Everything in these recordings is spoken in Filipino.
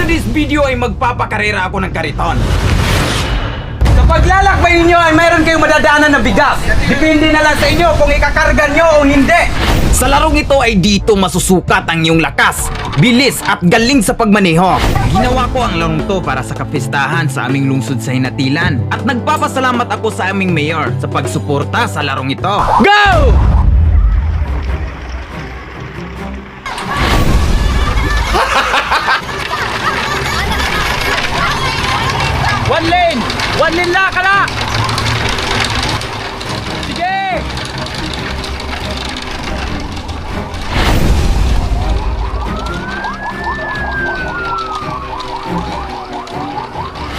today's video ay magpapakarera ako ng kariton. Sa paglalakbay ninyo ay mayroon kayong madadaanan na bigas. Depende na lang sa inyo kung ikakarga nyo o hindi. Sa larong ito ay dito masusukat ang iyong lakas, bilis at galing sa pagmaneho. Ginawa ko ang larong to para sa kapistahan sa aming lungsod sa Hinatilan. At nagpapasalamat ako sa aming mayor sa pagsuporta sa larong ito. Go! One lang ka na! Sige!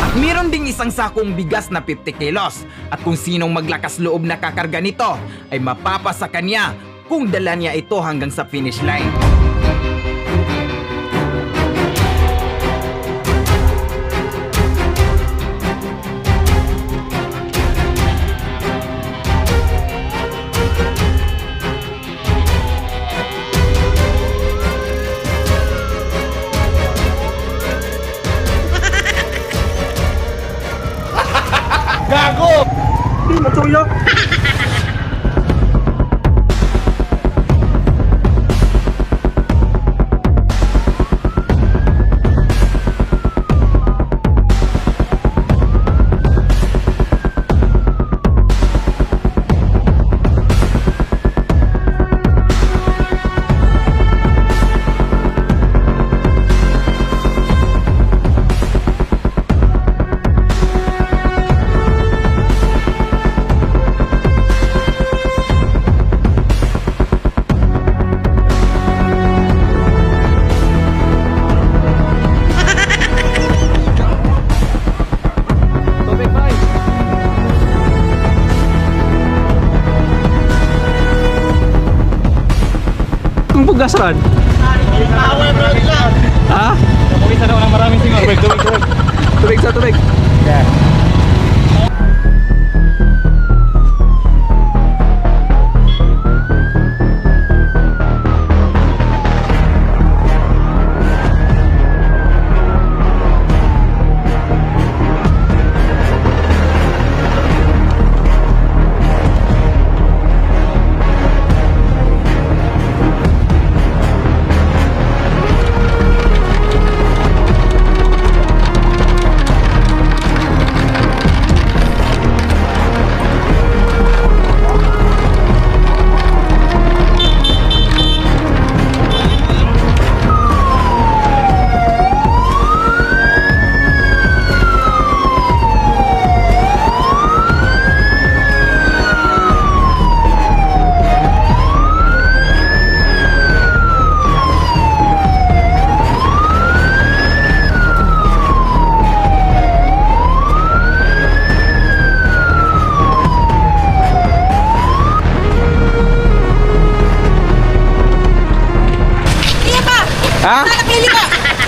At meron ding isang sakong bigas na 50 kilos. At kung sinong maglakas loob na kakarga nito, ay mapapasa kanya kung dala niya ito hanggang sa finish line. Hindi, matuyok. Ang bugasan. Ha? Isa daw ng maraming singaw. Tubig, tubig, tubig. Tubig sa tubig. Ha?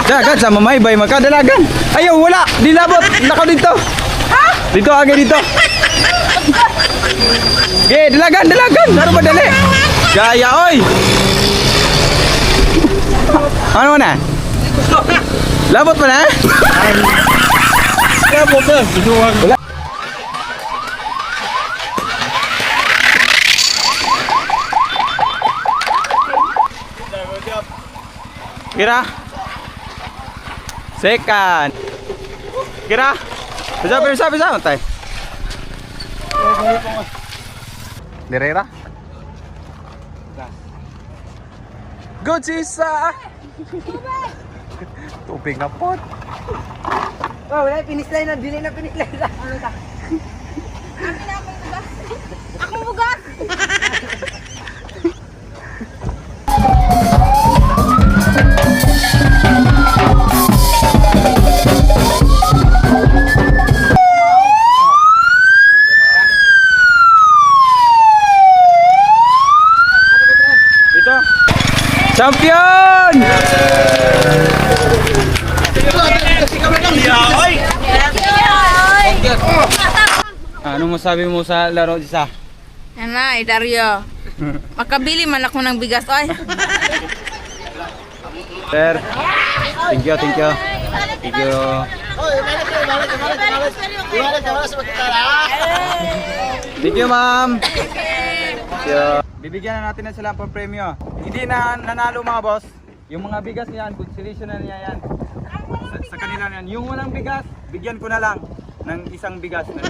Dagan sa mamay bay makadalagan. Ayaw wala, dilabot. Nakaw dito. Ha? Dito agay dito. Ge, dalagan, dalagan. Naro madali. Gaya oy. Ano na? Labot mo na? Labot na. Binuwag. Kira. Second. Kira. Bisa, bisa, bisa. Tay. Derera. Good sisa. Tubig na pot. Oh, wala, finish line na. Dili na na. Ano ka? Champion! Ano masabi mo sa laro isa? Ana, Dario. Makabili man ako ng bigas, oy. Sir. Thank you, thank you. Ano Thank you. Thank you, ma'am. You. Bibigyan na natin na sila ng premyo. Hindi na nanalo mga boss. Yung mga bigas niyan, consolation na niya yan. Sa, sa kanila na yan. Yung walang bigas, bigyan ko na lang ng isang bigas. Na